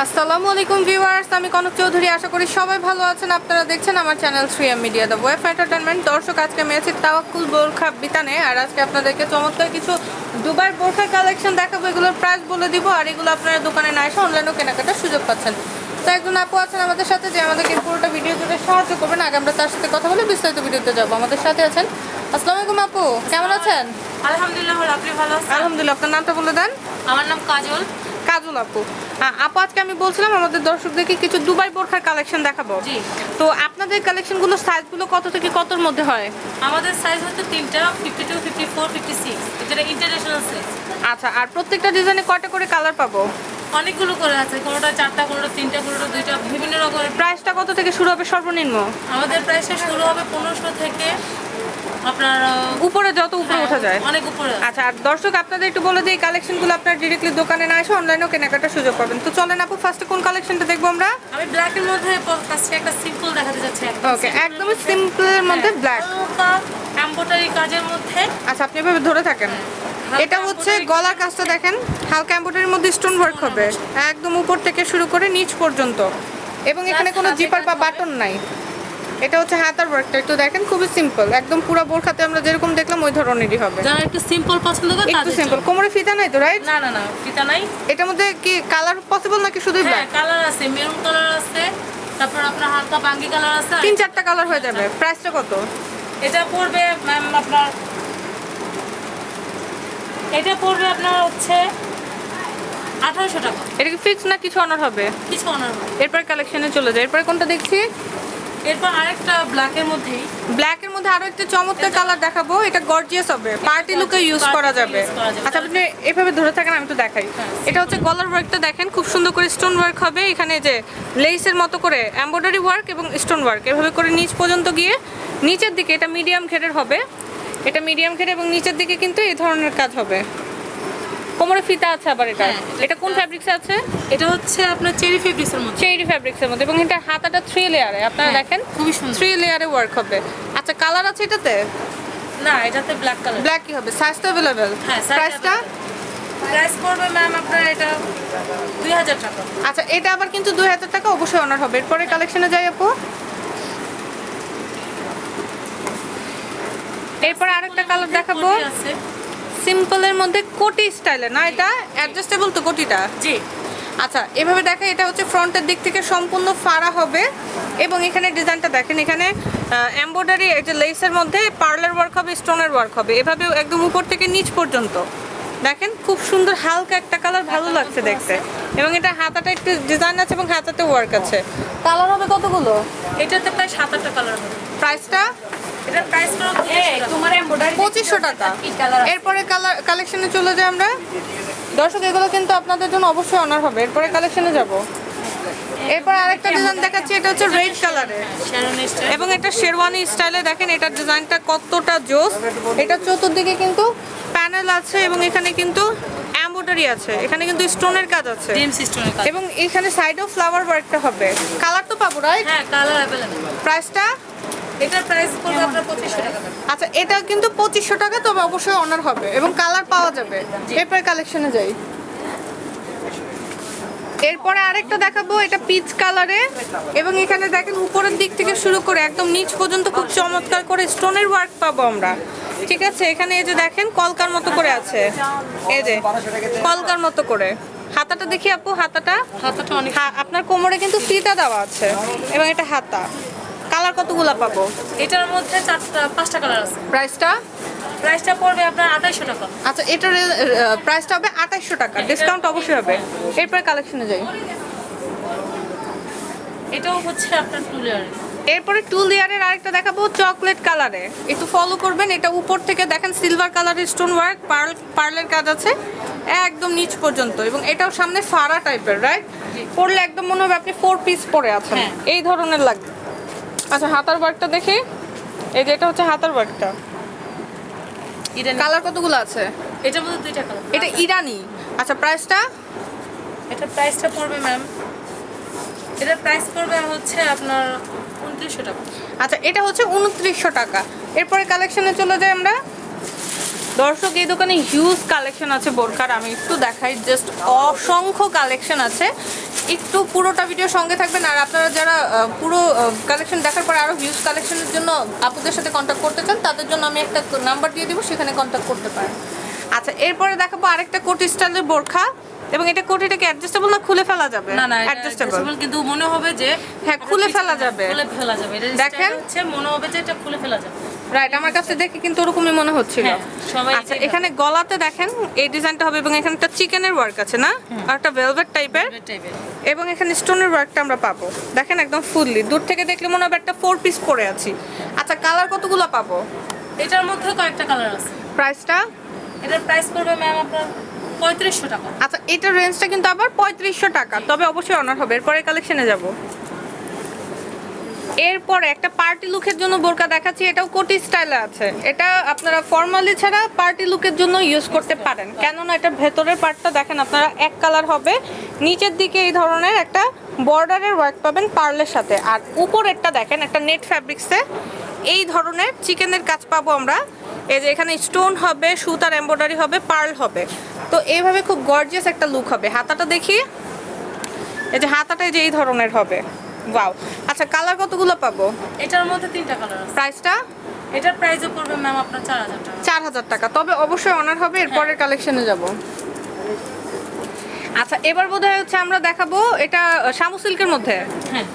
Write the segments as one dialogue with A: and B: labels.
A: আসসালামু আলাইকুম ভিউয়ার্স আমি কনক চৌধুরী। আশা করি সবাই ভালো আছেন। আপনারা দেখছেন আমার channel Shriyam media the web entertainment দর্শক আজকে আমি আছি তাওয়াক্কুল বোরখা বিতানে। আর আজকে আপনাদেরকে চমৎকার কিছু দুবাই বোরখা কালেকশন দেখাবো। এগুলোর প্রাইস বলে দিব। আর এগুলো আপনারা দোকানে না এসে অনলাইনেও কেনাকাটার সুযোগ পাচ্ছেন। তো একজন আপু আছেন আমাদের সাথে যে আমাদেরকে পুরোটা ভিডিও জুড়ে সাহায্য করবেন। আগে আমরা তার সাথে কথা বলে বিস্তারিত ভিডিওতে যাব। আমাদের সাথে আছেন। আসসালামু আলাইকুম আপু কেমন আছেন?
B: আলহামদুলিল্লাহ আপনি ভালো আছেন?
A: আলহামদুলিল্লাহ আপনার নামটা বলে দেন।
B: আমার নাম কাজল।
A: কাজল আপু। আপু আজকে আমি বলছিলাম আমাদের দর্শকদেরকে কিছু দুবাই বোরখার কালেকশন দেখাবো।
B: জি।
A: তো আপনাদের কালেকশনগুলো সাইজগুলো কত থেকে কতর মধ্যে হয়?
B: আমাদের সাইজ হচ্ছে তিনটা fifty two fifty four fifty six যেটা ইন্টারন্যাশনাল সাইজ
A: আচ্ছা আর প্রত্যেকটা ডিজাইনে কয়টা করে কালার পাবো?
B: অনেকগুলো করে আছে কোনোটা চারটা কোনোটা তিনটা কোনোটা দুইটা বিভিন্ন রকমের।
A: প্রাইসটা কত থেকে শুরু হবে সর্বনিম্ন?
B: আমাদের প্রাইসটা শুরু হবে পনেরোশো থেকে আপনার
A: উপরে যত উপরে
B: হ্যাঁ,
A: ওঠা যায়।
B: অনেক উপরে।
A: আচ্ছা আর দর্শক আপনাদের একটু বলে দিই কালেকশনগুলো আপনার ডিরেক্টলি দোকানে না এসে অনলাইনেও কেনাকাটার সুযোগ পাবেন। তো চলেন আপু ফার্স্টে কোন কালেকশনটা দেখব আমরা?
B: আমি ব্ল্যাকের মধ্যে ফার্স্টে একটা সিম্পল দেখাতে যাচ্ছি
A: ওকে একদমই সিম্পলের মধ্যে
B: হ্যাঁ।
A: ব্ল্যাক
B: এম্বোটারি কাজের মধ্যে।
A: আচ্ছা আপনি এভাবে ধরে থাকেন। এটা হচ্ছে গলার কাজটা দেখেন হালকা এম্ব্রয়ডারির মধ্যে স্টোন ওয়ার্ক হবে। একদম উপর থেকে শুরু করে নিচ পর্যন্ত। এবং এখানে কোনো জিপার বা বাটন নাই। এটা হচ্ছে হাতার ওয়ার্কটা একটু দেখেন খুবই সিম্পল একদম পুরো বোরখাতে আমরা যেরকম দেখলাম ওই ধরনেরই হবে।
B: যারা একটু সিম্পল পছন্দ করে
A: একটু সিম্পল কোমরে ফিতা নাই তো রাইট
B: না না না ফিতা নাই।
A: এটার মধ্যে কি কালার পসিবল নাকি শুধু
B: হ্যাঁ
A: ব্ল্যাক
B: কালার আছে মেরুন কালার আছে তারপর আপনার হালকা বাঙ্গি কালার আছে
A: তিন চারটা কালার হয়ে যাবে। প্রাইসটা কত?
B: এটা পড়বে ম্যাম আপনার এটা পড়বে আপনার হচ্ছে আঠারোশো টাকা।
A: এটা কি ফিক্স না কিছু অনার হবে?
B: কিছু অনার হবে।
A: এরপর কালেকশনে চলে যায় এরপরে কোনটা দেখছি?
B: এরপর আরেকটা ব্ল্যাকের মধ্যেই।
A: ব্ল্যাকের মধ্যে আরও একটা চমৎকার কালার দেখাবো এটা গর্জিয়াস হবে। পার্টি লুকে ইউজ করা যাবে। আচ্ছা আপনি এভাবে ধরে থাকেন আমি তো দেখাই।
B: হ্যাঁ।
A: এটা হচ্ছে গলার ওয়ার্কটা দেখেন খুব সুন্দর করে স্টোন ওয়ার্ক হবে। এখানে যে লেসের মতো করে এমব্রয়ডারি ওয়ার্ক এবং স্টোন ওয়ার্ক এভাবে করে নিচ পর্যন্ত গিয়ে নিচের দিকে এটা মিডিয়াম ঘেরের হবে। এটা মিডিয়াম ঘেরে এবং নিচের দিকে কিন্তু এই ধরনের কাজ হবে। কোমরে ফিতা আছে আবার এটা?
B: হ্যাঁ, এটা
A: কোন ফ্যাব্রিক্সে আছে?
B: এটা হচ্ছে আপনার চেরি ফেব্রিক্সের মধ্যে।
A: চেরি ফ্যাব্রিক্সের মধ্যে এবং এটা হাতাটা থ্রি লেয়ারে আপনারা
B: হ্যাঁ,
A: দেখেন?
B: খুবই সুন্দর।
A: থ্রি লেয়ারে ওয়ার্ক হবে। আচ্ছা কালার আছে এটাতে?
B: না এটাতে ব্ল্যাক কালার
A: ব্ল্যাক কি হবে। সাইজ তো অ্যাভেলেবেল
B: হ্যাঁ,
A: প্রাইসটা
B: প্রাইস পড়বে ম্যাম আপনার এটা দুই হাজার টাকা।
A: আচ্ছা এটা আবার কিন্তু দুই হাজার টাকা অবশ্যই অনার হবে। এরপরে কালেকশনে যাই আপু। এরপর আরেকটা কালার দেখাবো।
B: আছে
A: সিম্পলের মধ্যে কোটি স্টাইলে না এটা? অ্যাডজাস্টেবল তো কোটিটা?
B: জি।
A: আচ্ছা এভাবে দেখা এটা হচ্ছে ফ্রন্টের দিক থেকে সম্পূর্ণ ফাড়া হবে এবং এখানে ডিজাইনটা দেখেন এখানে এমব্রয়ডারি যে লেসের মধ্যে পার্লার ওয়ার্ক হবে স্টোনের ওয়ার্ক হবে এভাবে একদম উপর থেকে নিচ পর্যন্ত। দেখেন খুব সুন্দর হালকা একটা কালার ভালো লাগছে দেখতে। এবং এটা হাতাটা একটু ডিজাইন আছে এবং হাতাতে ওয়ার্ক আছে। কালার হবে কতগুলো?
B: এটাতে প্রায় সাত আটটা কালার হবে।
A: প্রাইসটা
B: এটা প্রাইস তোমার এমব্রয়ডারি
A: পঁচিশশো টাকা।
B: কি কালার
A: এরপরে কালার কালেকশনে চলে যাই আমরা। দর্শক এগুলো কিন্তু আপনাদের জন্য অবশ্যই অনার হবে। এরপরে কালেকশনে যাব। এরপর আরেকটা ডিজাইন দেখাচ্ছি এটা হচ্ছে রেড কালারে এবং এটা শেরওয়ানি স্টাইলে দেখেন এটার ডিজাইনটা কতটা জোস। এটা চতুর্দিকে কিন্তু প্যানেল আছে এবং এখানে কিন্তু এমব্রয়ডারি আছে। এখানে কিন্তু স্টোনের কাজ আছে। এবং এখানে সাইডেও ফ্লাওয়ার ওয়ার্কটা হবে। কালার তো পাবো রাইট
B: হ্যাঁ কালার অ্যাভেলেবল
A: প্রাইসটা
B: এটার প্রাইস পড়বে আপনার পঁচিশশো টাকা
A: আচ্ছা এটা কিন্তু পঁচিশশো টাকা তবে অবশ্যই অনার হবে এবং কালার পাওয়া যাবে। এরপরে কালেকশনে যাই। এরপরে আরেকটা দেখাবো এটা পিচ কালারে এবং এখানে দেখেন উপরের দিক থেকে শুরু করে একদম নিচ পর্যন্ত খুব চমৎকার করে স্টোনের ওয়ার্ক পাবো আমরা। ঠিক আছে এখানে এই যে দেখেন কলকার মতো করে আছে। এই যে কলকার মতো করে। হাতাটা দেখি আপু হাতাটা?
B: হাতাটা অনেক
A: আপনার কোমরে কিন্তু ফিতা দেওয়া আছে। এবং এটা হাতা। কালার কতগুলা পাবো?
B: এটার মধ্যে চারটা পাঁচটা কালার আছে।
A: প্রাইসটা?
B: প্রাইসটা পড়বে আপনার আঠাইশশো টাকা।
A: আচ্ছা এটার প্রাইসটা হবে আঠাইশশো টাকা। ডিসকাউন্ট অবশ্যই হবে। এরপরে কালেকশনে যাই।
B: এটাও হচ্ছে আপনার টু লেয়ার
A: এরপরে টু লেয়ারের আরেকটা দেখাবো চকলেট কালারে একটু ফলো করবেন এটা উপর থেকে দেখেন সিলভার কালারের স্টোন ওয়ার্ক পার্ল পার্লের কাজ আছে। একদম নিচ পর্যন্ত। এবং এটাও সামনে ফাড়া টাইপের রাইট পরলে একদম মনে হবে আপনি ফোর পিস পরে আছেন।
B: হ্যাঁ।
A: এই ধরনের লাগবে। আচ্ছা হাতার ওয়ার্কটা দেখি। এই যে এটা হচ্ছে হাতার ওয়ার্কটা
B: ইরানি।
A: কালার কতগুলো আছে?
B: এটার মধ্যে দুইটা কালার
A: এটা ইরানি। আচ্ছা প্রাইসটা
B: এটা প্রাইসটা পড়বে ম্যাম এটার প্রাইস পড়বে হচ্ছে আপনার উনত্রিশশো টাকা।
A: আচ্ছা এটা হচ্ছে উনত্রিশশো টাকা। এরপরে কালেকশনে চলে যাই আমরা। দর্শক এই দোকানে হিউজ কালেকশন আছে বোরখার আমি একটু দেখাই জাস্ট অসংখ্য কালেকশন আছে। একটু পুরোটা ভিডিও সঙ্গে থাকবেন। আর আপনারা যারা পুরো কালেকশন দেখার পর আরও ভিউজ কালেকশনের জন্য আপুদের সাথে কন্ট্যাক্ট করতে চান তাদের জন্য আমি একটা নাম্বার দিয়ে দিব সেখানে কন্ট্যাক্ট করতে পারেন। আচ্ছা এরপরে দেখাবো আরেকটা কোটি স্টাইলের বোরখা এবং এটা কোটিটাকে অ্যাডজাস্টেবল না খুলে ফেলা যাবে?
B: না না
A: অ্যাডজাস্টেবল
B: কিন্তু মনে হবে যে
A: হ্যাঁ, খুলে ফেলা যাবে।
B: খুলে ফেলা যাবে। এটা
A: দেখেন।
B: দেখেন। হচ্ছে মনে হবে যে এটা খুলে ফেলা যাবে।
A: রাইট আমার কাছে দেখে কিন্তু ওরকমই মনে হচ্ছিল।
B: হ্যাঁ,
A: আচ্ছা এখানে গলাতে দেখেন এই ডিজাইনটা হবে এবং এখানে একটা চিকেনের ওয়ার্ক আছে না? আর একটা ভেলভেট টাইপের
B: টাইপের
A: এবং এখানে স্টোনের ওয়ার্কটা আমরা পাবো। দেখেন একদম ফুললি দূর থেকে দেখলে মনে হবে একটা ফোর পিস পরে আছি। আচ্ছা কালার কতগুলো পাবো?
B: এটার মধ্যে কয়েকটা কালার আছে।
A: প্রাইসটা
B: এটার প্রাইস পড়বে ম্যাম আপনার পঁয়ত্রিশশো টাকা।
A: আচ্ছা এটার রেঞ্জটা কিন্তু আবার পঁয়ত্রিশশো টাকা। তবে অবশ্যই অনার হবে। এরপরে কালেকশনে যাব। এরপরে একটা পার্টি লুকের জন্য বোরকা দেখাচ্ছি, এটাও কোটি স্টাইলে আছে। এটা আপনারা ফর্মালি ছাড়া পার্টি লুকের জন্য ইউজ করতে পারেন। কেননা এটা ভেতরের পার্টটা দেখেন আপনারা, এক কালার হবে। নিচের দিকে এই ধরনের একটা বর্ডারের ওয়ার্ক পাবেন পার্লের সাথে। আর উপরেরটা দেখেন, একটা নেট ফ্যাব্রিক্সে এই ধরনের চিকেনের কাজ পাবো আমরা। এই যে এখানে স্টোন হবে সুতার এমব্রয়ডারি হবে পার্ল হবে। তো এইভাবে খুব গর্জিয়াস একটা লুক হবে। হাতাটা দেখি। এই যে হাতাটা এই যে এই ধরনের হবে। ওয়াও আচ্ছা কালার কতগুলো পাবো?
B: এটার মধ্যে তিনটা কালার আছে।
A: প্রাইসটা
B: এটার প্রাইসও পড়বে ম্যাম আপনার চার হাজার টাকা।
A: চার হাজার টাকা। তবে অবশ্যই অনার হবে এরপরের কালেকশনে যাব। আচ্ছা এবার বোধহয় হচ্ছে আমরা দেখাবো এটা শামু সিল্কের মধ্যে?
B: হ্যাঁ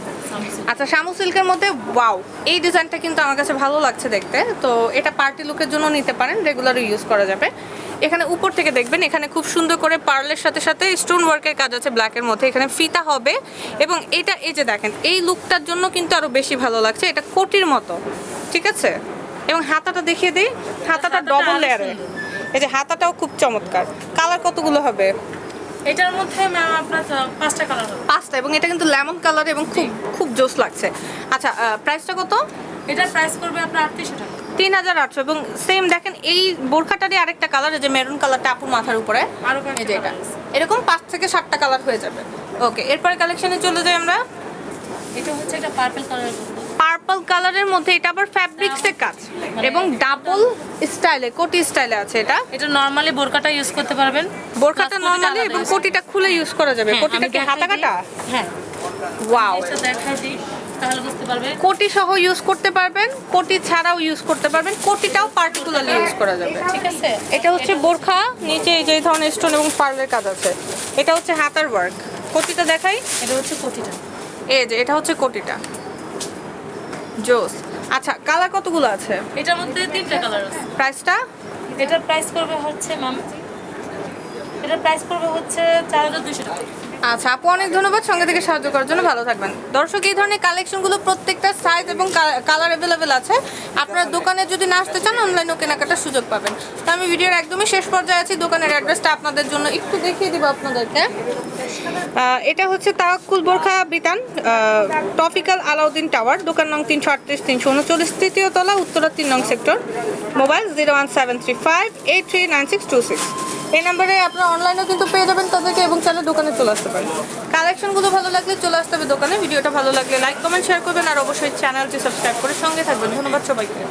A: আচ্ছা শামু সিল্কের মধ্যে ওয়াও এই ডিজাইনটা কিন্তু আমার কাছে ভালো লাগছে দেখতে। তো এটা পার্টি লুকের জন্য নিতে পারেন রেগুলারও ইউজ করা যাবে। এখানে উপর থেকে দেখবেন এখানে খুব সুন্দর করে পার্লের সাথে সাথে স্টোন ওয়ার্কের কাজ আছে ব্ল্যাকের মধ্যে। এখানে ফিতা হবে এবং এটা এই যে দেখেন এই লুকটার জন্য কিন্তু আরও বেশি ভালো লাগছে। এটা কোটির মতো ঠিক আছে? এবং হাতাটা দেখিয়ে দিই হাতাটা ডবল লেয়ারে এই যে হাতাটাও খুব চমৎকার। কালার কতগুলো হবে?
B: এটার মধ্যে ম্যাম আপনার পাঁচটা কালার হবে।
A: পাঁচটা এবং এটা কিন্তু লেমন কালার এবং খুব খুব জোস লাগছে। আচ্ছা প্রাইসটা কত?
B: এটার প্রাইস করবে আপনার আটত্রিশশো টাকা।
A: তিন হাজার আটশো এবং সেম দেখেন এই বোরখাটারই আরেকটা কালার যে মেরুন কালারটা আপুর মাথার উপরে। যে এটা। এরকম পাঁচ থেকে সাতটা কালার হয়ে যাবে। ওকে এরপরে কালেকশনে চলে যাই আমরা।
B: এটা হচ্ছে একটা পার্পল মধ্যে।
A: পার্পল কালারের মধ্যে এটা আবার ফ্যাব্রিক্সের কাজ। এবং ডাবল স্টাইলে কোটি স্টাইলে আছে এটা।
B: এটা নর্মালি বোরকাটা ইউজ করতে পারবেন। কোটিটা
A: নর্মালি এবং কোটিটা খুলে ইউজ করা যাবে।
B: হ্যাঁ,
A: কোটিটা কি হাতা কাটা
B: হ্যাঁ।
A: ওয়াও
B: এটা দেখাই দিই তাহলে বুঝতে পারবে।
A: কোটি সহ ইউজ করতে পারবেন কোটি ছাড়াও ইউজ করতে পারবেন কোটিটাও পার্টিকুলারলি ইউজ করা যাবে।
B: ঠিক আছে?
A: এটা হচ্ছে বোরখা নিচে যে ধরনের স্টোন এবং পার্লের কাজ আছে। এটা হচ্ছে হাতার ওয়ার্ক কোটিটা দেখাই।
B: এটা হচ্ছে কোটিটা।
A: এই যে এটা হচ্ছে কোটিটা। জোস। আচ্ছা কালার কতগুলো আছে?
B: এটার মধ্যে তিনটা কালার আছে।
A: প্রাইসটা
B: এটার প্রাইস পড়বে হচ্ছে ম্যাম এটার প্রাইস পড়বে হচ্ছে চার হাজার দুশো টাকা।
A: আচ্ছা আপু অনেক ধন্যবাদ সঙ্গে থেকে সাহায্য করার জন্য। ভালো থাকবেন। দর্শক এই ধরনের কালেকশনগুলো প্রত্যেকটা সাইজ এবং কালার অ্যাভেলেবেল আছে। আপনারা দোকানে যদি না আসতে চান অনলাইনেও কেনাকাটার সুযোগ পাবেন। তো আমি ভিডিওর একদমই শেষ পর্যায়ে আছি। দোকানের অ্যাড্রেসটা আপনাদের জন্য একটু দেখিয়ে দিব আপনাদেরকে। এটা হচ্ছে তাওয়াক্কুল বোরখা বিতান টপিক্যাল আলাউদ্দিন টাওয়ার দোকান নং তিনশো আটত্রিশ তিনশো উনচল্লিশ তৃতীয় তলা উত্তরা তিন নং sector. Mobile zero one seven three five eight three nine six two six. এই নাম্বারে আপনারা অনলাইনেও কিন্তু পেয়ে যাবেন তাদেরকে এবং চাইলে দোকানে চলে আসতে পারেন। কালেকশনগুলো ভালো লাগলে চলে আসতে হবে দোকানে। ভিডিওটা ভালো লাগলে লাইক কমেন্ট শেয়ার করবেন। আর অবশ্যই চ্যানেলটি সাবস্ক্রাইব করে সঙ্গে থাকবেন। ধন্যবাদ সবাইকে।